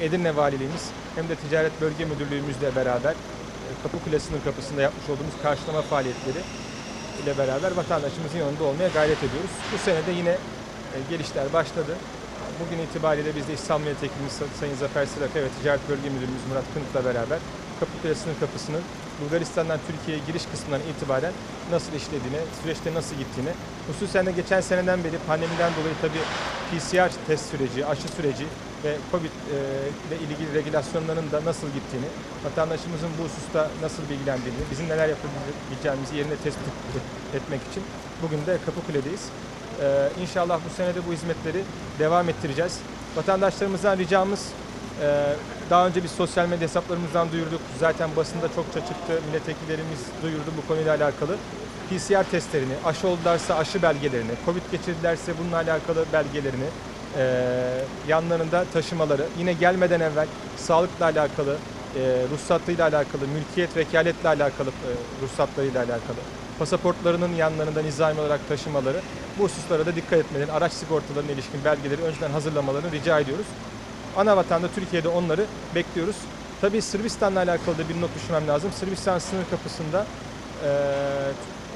Edirne Valiliğimiz hem de Ticaret Bölge Müdürlüğümüzle beraber e, Kapıkule sınır kapısında yapmış olduğumuz karşılama faaliyetleri ile beraber vatandaşımızın yanında olmaya gayret ediyoruz. Bu sene de yine e, gelişler başladı. Bugün itibariyle biz de İstanbul Milletvekilimiz Sayın Zafer Sıraka ve Ticaret Bölge Müdürümüz Murat Kınık'la beraber Kapıkule sınır kapısının Bulgaristan'dan Türkiye'ye giriş kısmından itibaren nasıl işlediğini, süreçte nasıl gittiğini, hususen de geçen seneden beri pandemiden dolayı tabii PCR test süreci, aşı süreci ve COVID e, ile ilgili regülasyonların da nasıl gittiğini, vatandaşımızın bu hususta nasıl bilgilendiğini, bizim neler yapabileceğimizi yerine tespit etmek için bugün de Kapıkule'deyiz. Ee, inşallah bu sene de bu hizmetleri devam ettireceğiz. Vatandaşlarımızdan ricamız daha önce biz sosyal medya hesaplarımızdan duyurduk. Zaten basında çokça çıktı. Milletvekillerimiz duyurdu bu konuyla alakalı. PCR testlerini, aşı oldularsa aşı belgelerini, Covid geçirdilerse bununla alakalı belgelerini e, yanlarında taşımaları, yine gelmeden evvel sağlıkla alakalı, e, ruhsatıyla alakalı, mülkiyet vekaletle alakalı e, ruhsatlarıyla alakalı, pasaportlarının yanlarında nizami olarak taşımaları, bu hususlara da dikkat etmelerini, araç sigortalarına ilişkin belgeleri önceden hazırlamalarını rica ediyoruz. Ana vatanda Türkiye'de onları bekliyoruz. Tabii Sırbistan'la alakalı da bir not düşmem lazım. Sırbistan sınır kapısında e,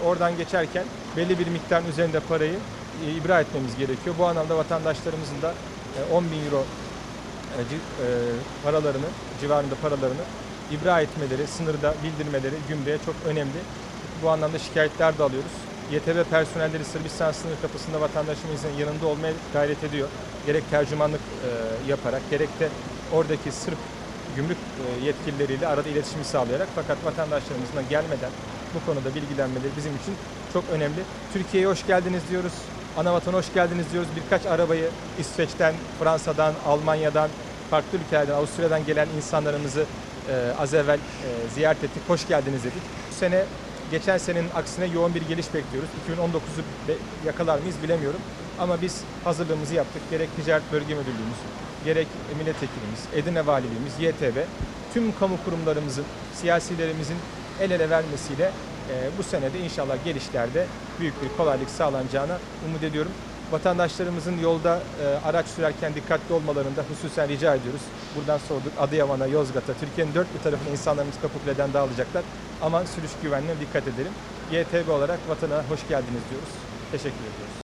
oradan geçerken belli bir miktarın üzerinde parayı e, ibra etmemiz gerekiyor. Bu anlamda vatandaşlarımızın da e, 10 bin euro e, e, paralarını, civarında paralarını ibra etmeleri, sınırda bildirmeleri gümrüğe çok önemli. Bu anlamda şikayetler de alıyoruz. YTV personelleri Sırbistan sınır kapısında vatandaşımızın yanında olmaya gayret ediyor. Gerek tercümanlık e, yaparak, gerek de oradaki Sırp gümrük e, yetkilileriyle arada iletişimi sağlayarak fakat vatandaşlarımızın da gelmeden bu konuda bilgilenmeleri bizim için çok önemli. Türkiye'ye hoş geldiniz diyoruz. Anavatan hoş geldiniz diyoruz. Birkaç arabayı İsveç'ten, Fransa'dan, Almanya'dan, farklı ülkelerden, Avusturya'dan gelen insanlarımızı e, az evvel e, ziyaret ettik. Hoş geldiniz dedik. Bu sene geçen senenin aksine yoğun bir geliş bekliyoruz. 2019'u be- yakalar mıyız bilemiyorum. Ama biz hazırlığımızı yaptık. Gerek Ticaret Bölge Müdürlüğümüz, gerek milletvekilimiz, Edirne Valiliğimiz, YTB, tüm kamu kurumlarımızın, siyasilerimizin el ele vermesiyle e, bu senede inşallah gelişlerde büyük bir kolaylık sağlanacağına umut ediyorum. Vatandaşlarımızın yolda e, araç sürerken dikkatli olmalarını da hususen rica ediyoruz. Buradan sorduk Adıyaman'a, Yozgat'a, Türkiye'nin dört bir tarafına insanlarımız Kapıkule'den dağılacaklar. Ama sürüş güvenliğine dikkat edelim. YTB olarak vatana hoş geldiniz diyoruz. Teşekkür ediyoruz.